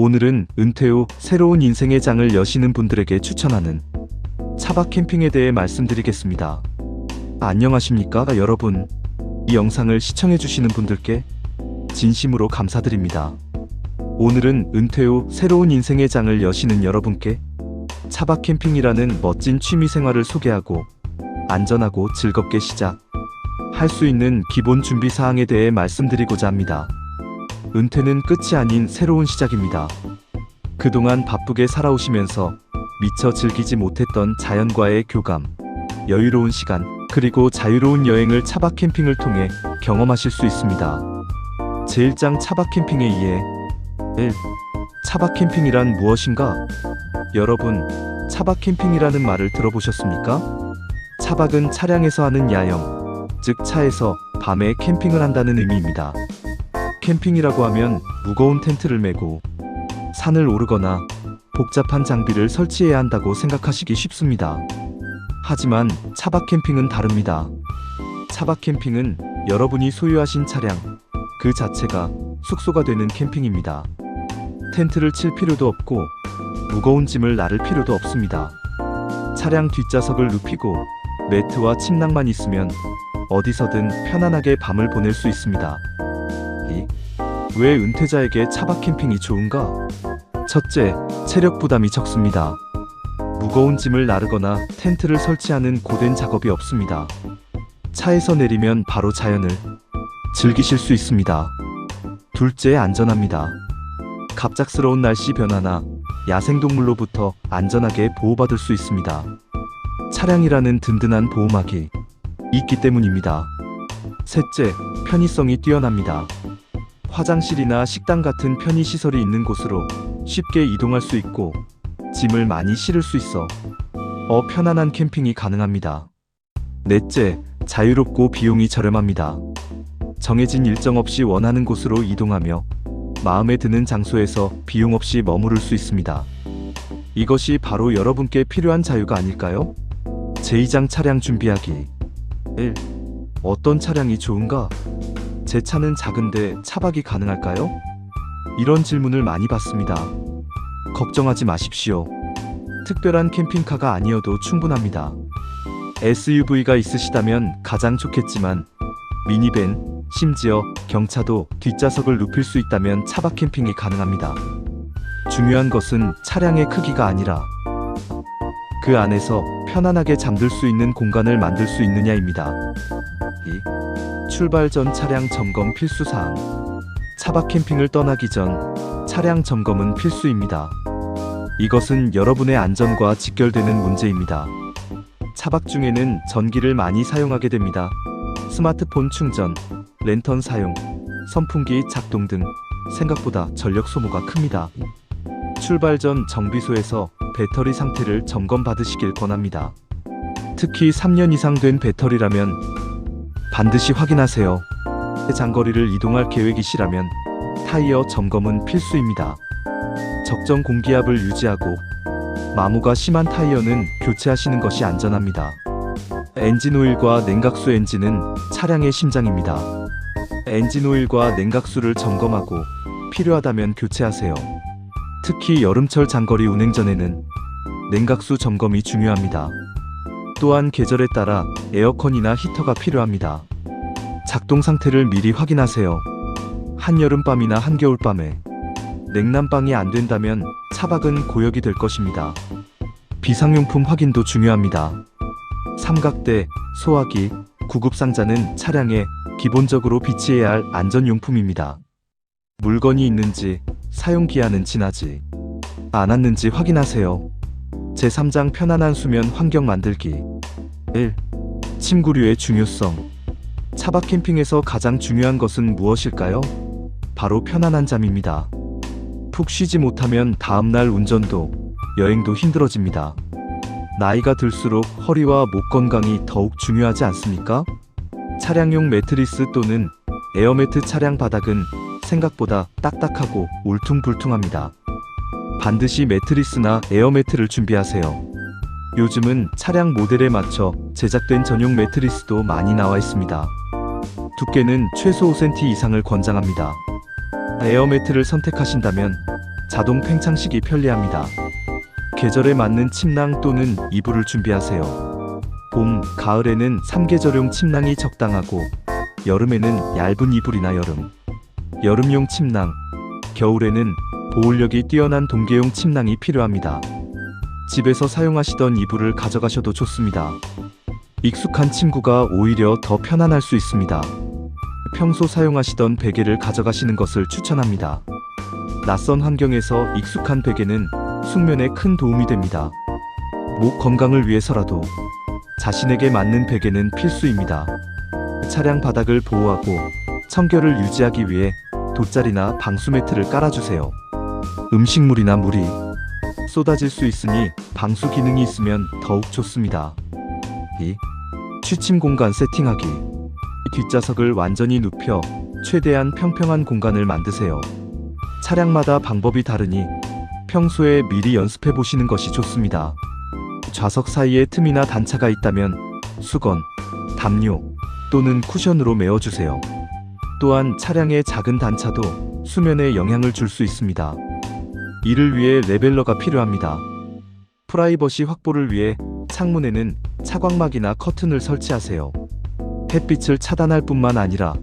오늘은 은퇴 후 새로운 인생의 장을 여시는 분들에게 추천하는 차박 캠핑에 대해 말씀드리겠습니다. 안녕하십니까 여러분. 이 영상을 시청해주시는 분들께 진심으로 감사드립니다. 오늘은 은퇴 후 새로운 인생의 장을 여시는 여러분께 차박 캠핑이라는 멋진 취미 생활을 소개하고 안전하고 즐겁게 시작 할 수 있는 기본 준비 사항에 대해 말씀드리고자 합니다. 은퇴는 끝이 아닌 새로운 시작입니다. 그동안 바쁘게 살아오시면서 미처 즐기지 못했던 자연과의 교감, 여유로운 시간, 그리고 자유로운 여행을 차박 캠핑을 통해 경험하실 수 있습니다. 제1장 차박 캠핑에 의해 1. 차박 캠핑이란 무엇인가? 여러분, 차박 캠핑이라는 말을 들어보셨습니까? 차박은 차량에서 하는 야영, 즉 차에서 밤에 캠핑을 한다는 의미입니다. 캠핑이라고 하면 무거운 텐트를 메고 산을 오르거나 복잡한 장비를 설치해야 한다고 생각하시기 쉽습니다. 하지만 차박 캠핑은 다릅니다. 차박 캠핑은 여러분이 소유하신 차량 그 자체가 숙소가 되는 캠핑입니다. 텐트를 칠 필요도 없고 무거운 짐을 나를 필요도 없습니다. 차량 뒷좌석을 눕히고 매트와 침낭만 있으면 어디서든 편안하게 밤을 보낼 수 있습니다. 이, 왜 은퇴자에게 차박 캠핑이 좋은가? 첫째, 체력 부담이 적습니다. 무거운 짐을 나르거나 텐트를 설치하는 고된 작업이 없습니다. 차에서 내리면 바로 자연을 즐기실 수 있습니다. 둘째, 안전합니다. 갑작스러운 날씨 변화나 야생동물로부터 안전하게 보호받을 수 있습니다. 차량이라는 든든한 보호막이 있기 때문입니다. 셋째, 편의성이 뛰어납니다. 화장실이나 식당 같은 편의시설이 있는 곳으로 쉽게 이동할 수 있고 짐을 많이 실을 수 있어 어 편안한 캠핑이 가능합니다. 넷째, 자유롭고 비용이 저렴합니다. 정해진 일정 없이 원하는 곳으로 이동하며 마음에 드는 장소에서 비용 없이 머무를 수 있습니다. 이것이 바로 여러분께 필요한 자유가 아닐까요? 제2장 차량 준비하기 1. 어떤 차량이 좋은가? 제 차는 작은데 차박이 가능할까요? 이런 질문을 많이 받습니다. 걱정하지 마십시오. 특별한 캠핑카가 아니어도 충분합니다. SUV가 있으시다면 가장 좋겠지만 미니밴, 심지어 경차도 뒷좌석을 눕힐 수 있다면 차박 캠핑이 가능합니다. 중요한 것은 차량의 크기가 아니라 그 안에서 편안하게 잠들 수 있는 공간을 만들 수 있느냐입니다. 2. 출발 전 차량 점검 필수 사항. 차박 캠핑을 떠나기 전 차량 점검은 필수입니다. 이것은 여러분의 안전과 직결되는 문제입니다. 차박 중에는 전기를 많이 사용하게 됩니다. 스마트폰 충전, 랜턴 사용, 선풍기 작동 등 생각보다 전력 소모가 큽니다. 출발 전 정비소에서 배터리 상태를 점검 받으시길 권합니다. 특히 3년 이상 된 배터리라면 반드시 확인하세요. 장거리를 이동할 계획이시라면 타이어 점검은 필수입니다. 적정 공기압을 유지하고 마모가 심한 타이어는 교체하시는 것이 안전합니다. 엔진 오일과 냉각수 엔진은 차량의 심장입니다. 엔진 오일과 냉각수를 점검하고 필요하다면 교체하세요. 특히 여름철 장거리 운행 전에는 냉각수 점검이 중요합니다. 또한 계절에 따라 에어컨이나 히터가 필요합니다. 작동 상태를 미리 확인하세요. 한여름밤이나 한겨울밤에 냉난방이 안 된다면 차박은 고역이 될 것입니다. 비상용품 확인도 중요합니다. 삼각대, 소화기, 구급상자는 차량에 기본적으로 비치해야 할 안전용품입니다. 물건이 있는지, 사용기한은 지나지 않았는지 확인하세요. 제3장 편안한 수면 환경 만들기 1. 침구류의 중요성 차박 캠핑에서 가장 중요한 것은 무엇일까요? 바로 편안한 잠입니다. 푹 쉬지 못하면 다음날 운전도 여행도 힘들어집니다. 나이가 들수록 허리와 목 건강이 더욱 중요하지 않습니까? 차량용 매트리스 또는 에어매트 차량 바닥은 생각보다 딱딱하고 울퉁불퉁합니다. 반드시 매트리스나 에어매트를 준비하세요. 요즘은 차량 모델에 맞춰 제작된 전용 매트리스도 많이 나와 있습니다. 두께는 최소 5cm 이상을 권장합니다. 에어매트를 선택하신다면 자동 팽창식이 편리합니다. 계절에 맞는 침낭 또는 이불을 준비하세요. 봄, 가을에는 3계절용 침낭이 적당하고 여름에는 얇은 이불이나 여름, 여름용 침낭, 겨울에는 보온력이 뛰어난 동계용 침낭이 필요합니다. 집에서 사용하시던 이불을 가져가셔도 좋습니다. 익숙한 침구가 오히려 더 편안할 수 있습니다. 평소 사용하시던 베개를 가져가시는 것을 추천합니다. 낯선 환경에서 익숙한 베개는 숙면에 큰 도움이 됩니다. 목 건강을 위해서라도 자신에게 맞는 베개는 필수입니다. 차량 바닥을 보호하고 청결을 유지하기 위해 돗자리나 방수 매트를 깔아주세요. 음식물이나 물이 쏟아질 수 있으니 방수 기능이 있으면 더욱 좋습니다. 2. 취침 공간 세팅하기. 뒷좌석을 완전히 눕혀 최대한 평평한 공간을 만드세요. 차량마다 방법이 다르니 평소에 미리 연습해 보시는 것이 좋습니다. 좌석 사이에 틈이나 단차가 있다면 수건, 담요 또는 쿠션으로 메워주세요. 또한 차량의 작은 단차도 수면에 영향을 줄 수 있습니다. 이를 위해 레벨러가 필요합니다. 프라이버시 확보를 위해 창문에는 차광막이나 커튼을 설치하세요. 햇빛을 차단할 뿐만 아니라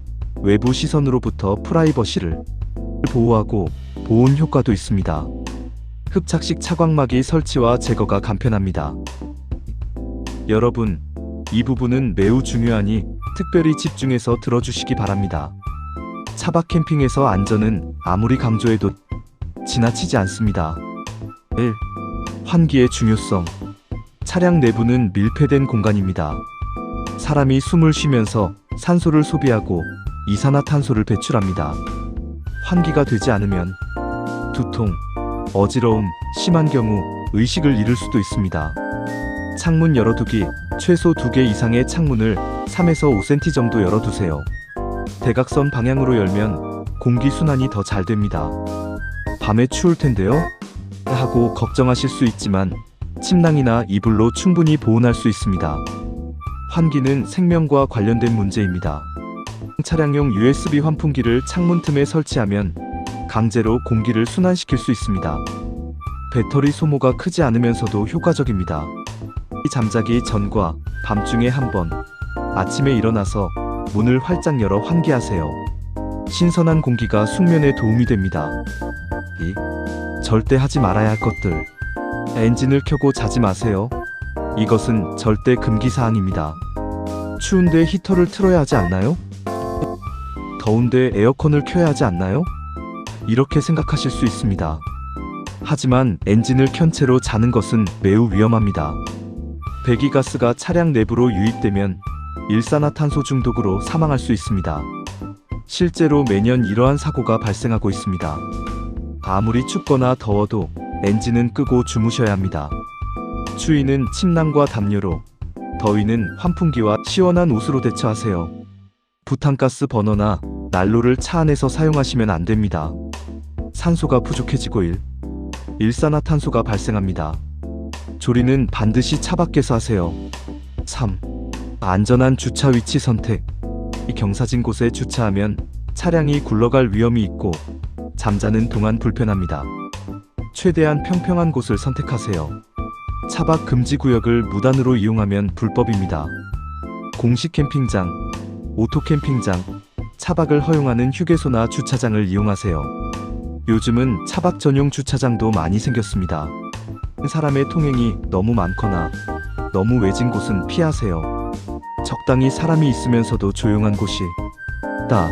외부 시선으로부터 프라이버시를 보호하고 보온 효과도 있습니다. 흡착식 차광막이 설치와 제거가 간편합니다. 여러분, 이 부분은 매우 중요하니 특별히 집중해서 들어주시기 바랍니다. 차박 캠핑에서 안전은 아무리 강조해도 지나치지 않습니다. 1. 환기의 중요성. 차량 내부는 밀폐된 공간입니다. 사람이 숨을 쉬면서 산소를 소비하고 이산화탄소를 배출합니다. 환기가 되지 않으면 두통, 어지러움, 심한 경우 의식을 잃을 수도 있습니다. 창문 열어두기, 최소 2개 이상의 창문을 3에서 5cm 정도 열어두세요. 대각선 방향으로 열면 공기 순환이 더 잘 됩니다. 밤에 추울 텐데요? 하고 걱정하실 수 있지만 침낭이나 이불로 충분히 보온할 수 있습니다. 환기는 생명과 관련된 문제입니다. 차량용 USB 환풍기를 창문 틈에 설치하면 강제로 공기를 순환시킬 수 있습니다. 배터리 소모가 크지 않으면서도 효과적입니다. 이 잠자기 전과 밤중에 한 번, 아침에 일어나서 문을 활짝 열어 환기하세요. 신선한 공기가 숙면에 도움이 됩니다. 2. 절대 하지 말아야 할 것들. 엔진을 켜고 자지 마세요. 이것은 절대 금기 사항입니다. 추운데 히터를 틀어야 하지 않나요? 더운데 에어컨을 켜야 하지 않나요? 이렇게 생각하실 수 있습니다. 하지만 엔진을 켠 채로 자는 것은 매우 위험합니다. 배기가스가 차량 내부로 유입되면 일산화탄소 중독으로 사망할 수 있습니다. 실제로 매년 이러한 사고가 발생하고 있습니다. 아무리 춥거나 더워도 엔진은 끄고 주무셔야 합니다. 추위는 침낭과 담요로, 더위는 환풍기와 시원한 옷으로 대처하세요. 부탄가스 버너나 난로를 차 안에서 사용하시면 안 됩니다. 산소가 부족해지고 일, 일산화탄소가 발생합니다. 조리는 반드시 차 밖에서 하세요. 3. 안전한 주차 위치 선택. 이 경사진 곳에 주차하면 차량이 굴러갈 위험이 있고 잠자는 동안 불편합니다. 최대한 평평한 곳을 선택하세요. 차박 금지 구역을 무단으로 이용하면 불법입니다. 공식 캠핑장, 오토 캠핑장, 차박을 허용하는 휴게소나 주차장을 이용하세요. 요즘은 차박 전용 주차장도 많이 생겼습니다. 사람의 통행이 너무 많거나 너무 외진 곳은 피하세요. 적당히 사람이 있으면서도 조용한 곳이 다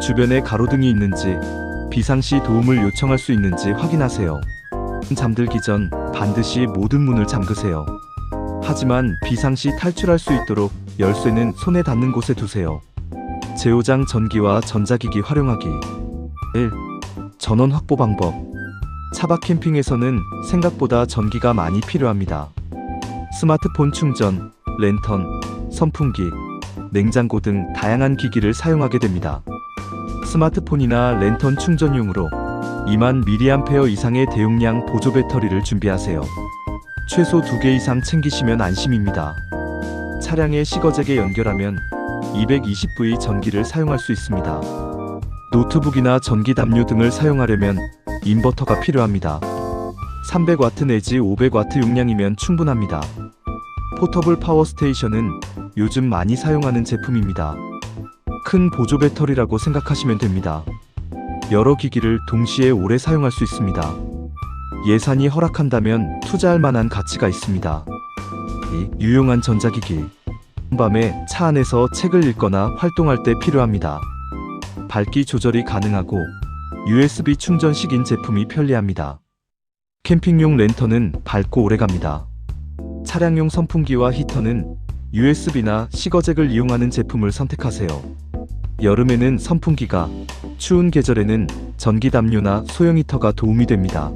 주변에 가로등이 있는지 비상시 도움을 요청할 수 있는지 확인하세요. 잠들기 전 반드시 모든 문을 잠그세요. 하지만 비상시 탈출할 수 있도록 열쇠는 손에 닿는 곳에 두세요. 제오장 전기와 전자기기 활용하기 1. 전원 확보 방법 차박 캠핑에서는 생각보다 전기가 많이 필요합니다. 스마트폰 충전, 랜턴, 선풍기, 냉장고 등 다양한 기기를 사용하게 됩니다. 스마트폰이나 랜턴 충전용으로 2만 mAh 이상의 대용량 보조 배터리를 준비하세요. 최소 2개 이상 챙기시면 안심입니다. 차량에 시거잭에 연결하면 220V 전기를 사용할 수 있습니다. 노트북이나 전기 담요 등을 사용하려면 인버터가 필요합니다. 300W 내지 500W 용량이면 충분합니다. 포터블 파워 스테이션은 요즘 많이 사용하는 제품입니다. 큰 보조 배터리라고 생각하시면 됩니다. 여러 기기를 동시에 오래 사용할 수 있습니다. 예산이 허락한다면 투자할 만한 가치가 있습니다. 이 유용한 전자기기. 밤에 차 안에서 책을 읽거나 활동할 때 필요합니다. 밝기 조절이 가능하고 USB 충전식인 제품이 편리합니다. 캠핑용 랜턴은 밝고 오래갑니다. 차량용 선풍기와 히터는 USB나 시거잭을 이용하는 제품을 선택하세요. 여름에는 선풍기가, 추운 계절에는 전기 담요나 소형 히터가 도움이 됩니다.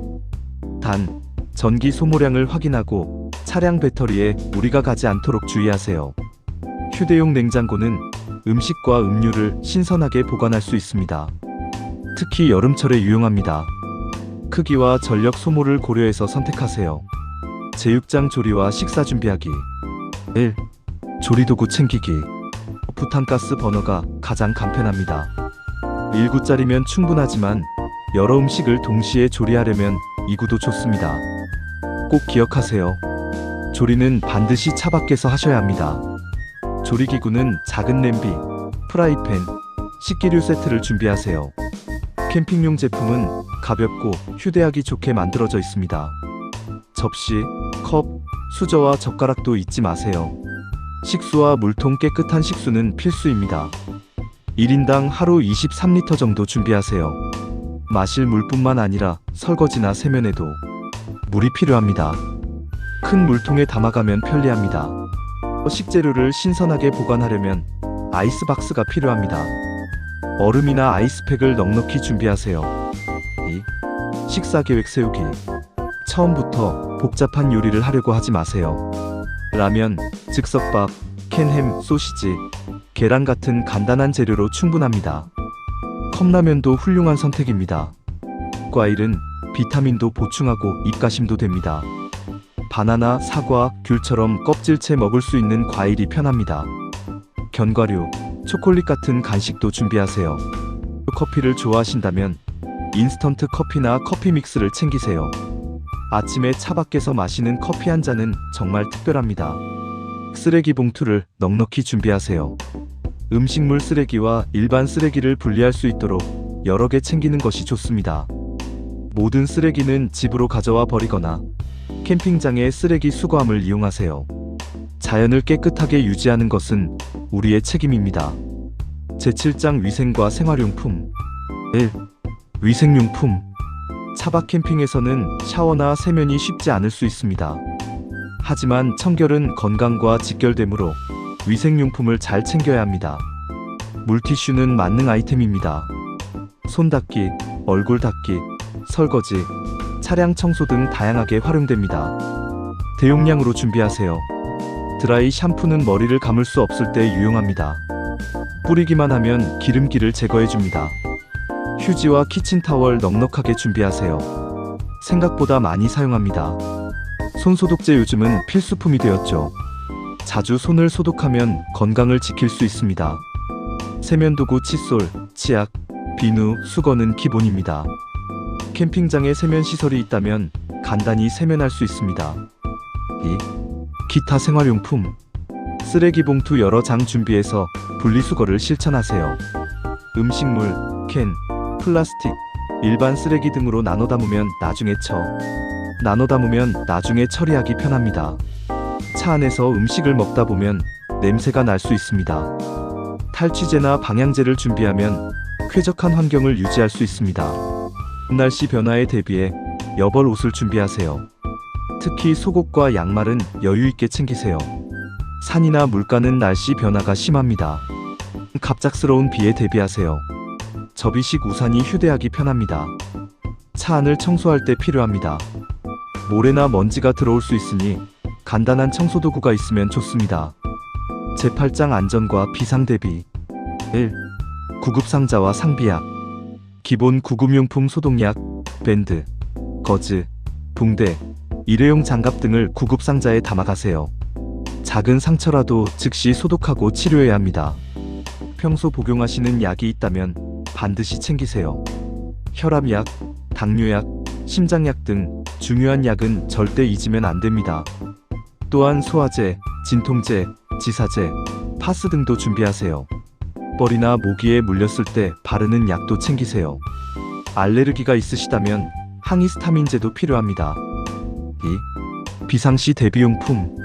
단, 전기 소모량을 확인하고 차량 배터리에 무리가 가지 않도록 주의하세요. 휴대용 냉장고는 음식과 음료를 신선하게 보관할 수 있습니다. 특히 여름철에 유용합니다. 크기와 전력 소모를 고려해서 선택하세요. 제육장 조리와 식사 준비하기. 1. 조리도구 챙기기. 부탄가스 버너가 가장 간편합니다. 1구짜리면 충분하지만 여러 음식을 동시에 조리하려면 2구도 좋습니다. 꼭 기억하세요. 조리는 반드시 차 밖에서 하셔야 합니다. 조리기구는 작은 냄비, 프라이팬, 식기류 세트를 준비하세요. 캠핑용 제품은 가볍고 휴대하기 좋게 만들어져 있습니다. 접시, 컵, 수저와 젓가락도 잊지 마세요. 식수와 물통 깨끗한 식수는 필수입니다. 1인당 하루 23리터 정도 준비하세요. 마실 물뿐만 아니라 설거지나 세면에도 물이 필요합니다. 큰 물통에 담아가면 편리합니다. 식재료를 신선하게 보관하려면 아이스박스가 필요합니다. 얼음이나 아이스팩을 넉넉히 준비하세요. 2. 식사 계획 세우기. 처음부터 복잡한 요리를 하려고 하지 마세요. 라면, 즉석밥, 캔햄, 소시지, 계란 같은 간단한 재료로 충분합니다. 컵라면도 훌륭한 선택입니다. 과일은 비타민도 보충하고 입가심도 됩니다. 바나나, 사과, 귤처럼 껍질째 먹을 수 있는 과일이 편합니다. 견과류, 초콜릿 같은 간식도 준비하세요. 커피를 좋아하신다면 인스턴트 커피나 커피 믹스를 챙기세요. 아침에 차 밖에서 마시는 커피 한 잔은 정말 특별합니다. 쓰레기 봉투를 넉넉히 준비하세요. 음식물 쓰레기와 일반 쓰레기를 분리할 수 있도록 여러 개 챙기는 것이 좋습니다. 모든 쓰레기는 집으로 가져와 버리거나 캠핑장의 쓰레기 수거함을 이용하세요. 자연을 깨끗하게 유지하는 것은 우리의 책임입니다. 제7장 위생과 생활용품 1. 위생용품 차박 캠핑에서는 샤워나 세면이 쉽지 않을 수 있습니다. 하지만 청결은 건강과 직결되므로 위생용품을 잘 챙겨야 합니다. 물티슈는 만능 아이템입니다. 손 닦기, 얼굴 닦기, 설거지, 차량 청소 등 다양하게 활용됩니다. 대용량으로 준비하세요. 드라이 샴푸는 머리를 감을 수 없을 때 유용합니다. 뿌리기만 하면 기름기를 제거해줍니다. 휴지와 키친타월 넉넉하게 준비하세요. 생각보다 많이 사용합니다. 손소독제 요즘은 필수품이 되었죠. 자주 손을 소독하면 건강을 지킬 수 있습니다. 세면도구 칫솔, 치약, 비누, 수건은 기본입니다. 캠핑장에 세면 시설이 있다면 간단히 세면할 수 있습니다. 2. 기타 생활용품. 쓰레기 봉투 여러 장 준비해서 분리수거를 실천하세요. 음식물, 캔, 플라스틱, 일반 쓰레기 등으로 나눠 담으면 나중에 처. 나눠 담으면 나중에 처리하기 편합니다. 차 안에서 음식을 먹다 보면 냄새가 날 수 있습니다. 탈취제나 방향제를 준비하면 쾌적한 환경을 유지할 수 있습니다. 날씨 변화에 대비해 여벌 옷을 준비하세요. 특히 속옷과 양말은 여유 있게 챙기세요. 산이나 물가는 날씨 변화가 심합니다. 갑작스러운 비에 대비하세요. 접이식 우산이 휴대하기 편합니다. 차 안을 청소할 때 필요합니다. 모래나 먼지가 들어올 수 있으니 간단한 청소 도구가 있으면 좋습니다. 제8장 안전과 비상 대비 1. 구급상자와 상비약 기본 구급용품 소독약, 밴드, 거즈, 붕대, 일회용 장갑 등을 구급상자에 담아가세요. 작은 상처라도 즉시 소독하고 치료해야 합니다. 평소 복용하시는 약이 있다면 반드시 챙기세요. 혈압약, 당뇨약, 심장약 등 중요한 약은 절대 잊으면 안 됩니다. 또한 소화제, 진통제, 지사제, 파스 등도 준비하세요. 뻘이나 모기에 물렸을 때 바르는 약도 챙기세요. 알레르기가 있으시다면 항히스타민제도 필요합니다. 2. 비상시 대비용품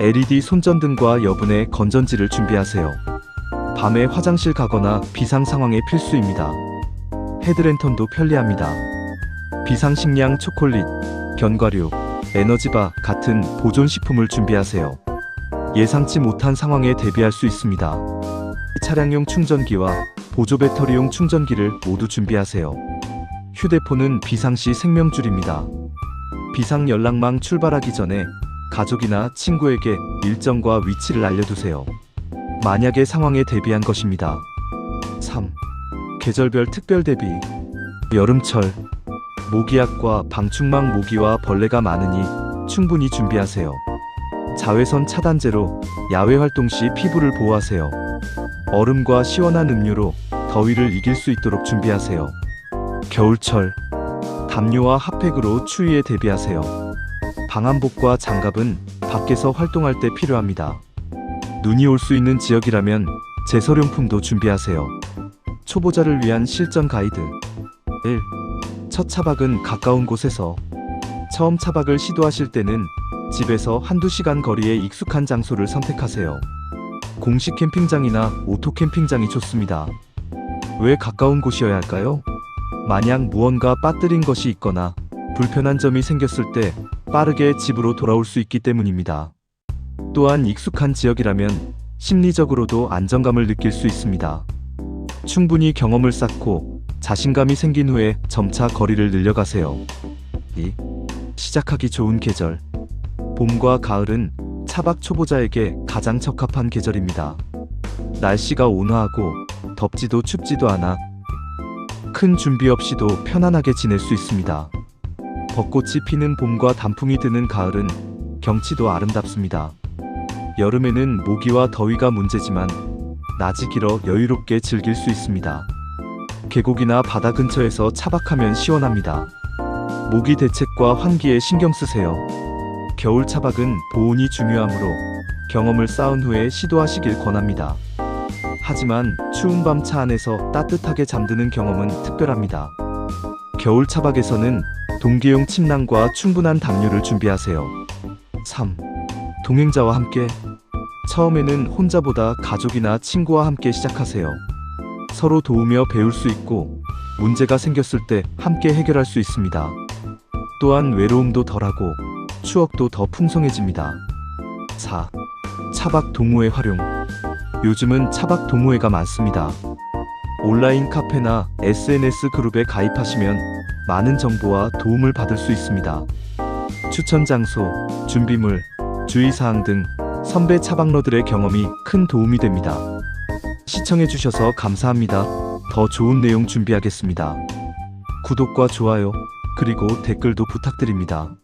LED 손전등과 여분의 건전지를 준비하세요. 밤에 화장실 가거나 비상 상황에 필수입니다. 헤드랜턴도 편리합니다. 비상식량 초콜릿, 견과류, 에너지바 같은 보존식품을 준비하세요. 예상치 못한 상황에 대비할 수 있습니다. 차량용 충전기와 보조 배터리용 충전기를 모두 준비하세요. 휴대폰은 비상시 생명줄입니다. 비상 연락망 출발하기 전에 가족이나 친구에게 일정과 위치를 알려두세요. 만약의 상황에 대비한 것입니다. 3. 계절별 특별 대비 여름철 모기약과 방충망 모기와 벌레가 많으니 충분히 준비하세요. 자외선 차단제로 야외 활동 시 피부를 보호하세요. 얼음과 시원한 음료로 더위를 이길 수 있도록 준비하세요. 겨울철 담요와 핫팩으로 추위에 대비하세요. 방한복과 장갑은 밖에서 활동할 때 필요합니다. 눈이 올 수 있는 지역이라면 제설용품도 준비하세요. 초보자를 위한 실전 가이드 1. 첫 차박은 가까운 곳에서 처음 차박을 시도하실 때는 집에서 한두 시간 거리에 익숙한 장소를 선택하세요. 공식 캠핑장이나 오토 캠핑장이 좋습니다. 왜 가까운 곳이어야 할까요? 만약 무언가 빠뜨린 것이 있거나 불편한 점이 생겼을 때 빠르게 집으로 돌아올 수 있기 때문입니다. 또한 익숙한 지역이라면 심리적으로도 안정감을 느낄 수 있습니다. 충분히 경험을 쌓고 자신감이 생긴 후에 점차 거리를 늘려가세요. 2. 시작하기 좋은 계절. 봄과 가을은 차박 초보자에게 가장 적합한 계절입니다. 날씨가 온화하고 덥지도 춥지도 않아 큰 준비 없이도 편안하게 지낼 수 있습니다. 벚꽃이 피는 봄과 단풍이 드는 가을은 경치도 아름답습니다. 여름에는 모기와 더위가 문제지만 낮이 길어 여유롭게 즐길 수 있습니다. 계곡이나 바다 근처에서 차박하면 시원합니다. 모기 대책과 환기에 신경 쓰세요. 겨울 차박은 보온이 중요하므로 경험을 쌓은 후에 시도하시길 권합니다. 하지만 추운 밤 차 안에서 따뜻하게 잠드는 경험은 특별합니다. 겨울 차박에서는 동기용 침낭과 충분한 담요를 준비하세요. 3. 동행자와 함께 처음에는 혼자보다 가족이나 친구와 함께 시작하세요. 서로 도우며 배울 수 있고 문제가 생겼을 때 함께 해결할 수 있습니다. 또한 외로움도 덜하고 추억도 더 풍성해집니다. 4. 차박 동호회 활용. 요즘은 차박 동호회가 많습니다. 온라인 카페나 SNS 그룹에 가입하시면 많은 정보와 도움을 받을 수 있습니다. 추천 장소, 준비물, 주의사항 등 선배 차박러들의 경험이 큰 도움이 됩니다. 시청해주셔서 감사합니다. 더 좋은 내용 준비하겠습니다. 구독과 좋아요, 그리고 댓글도 부탁드립니다.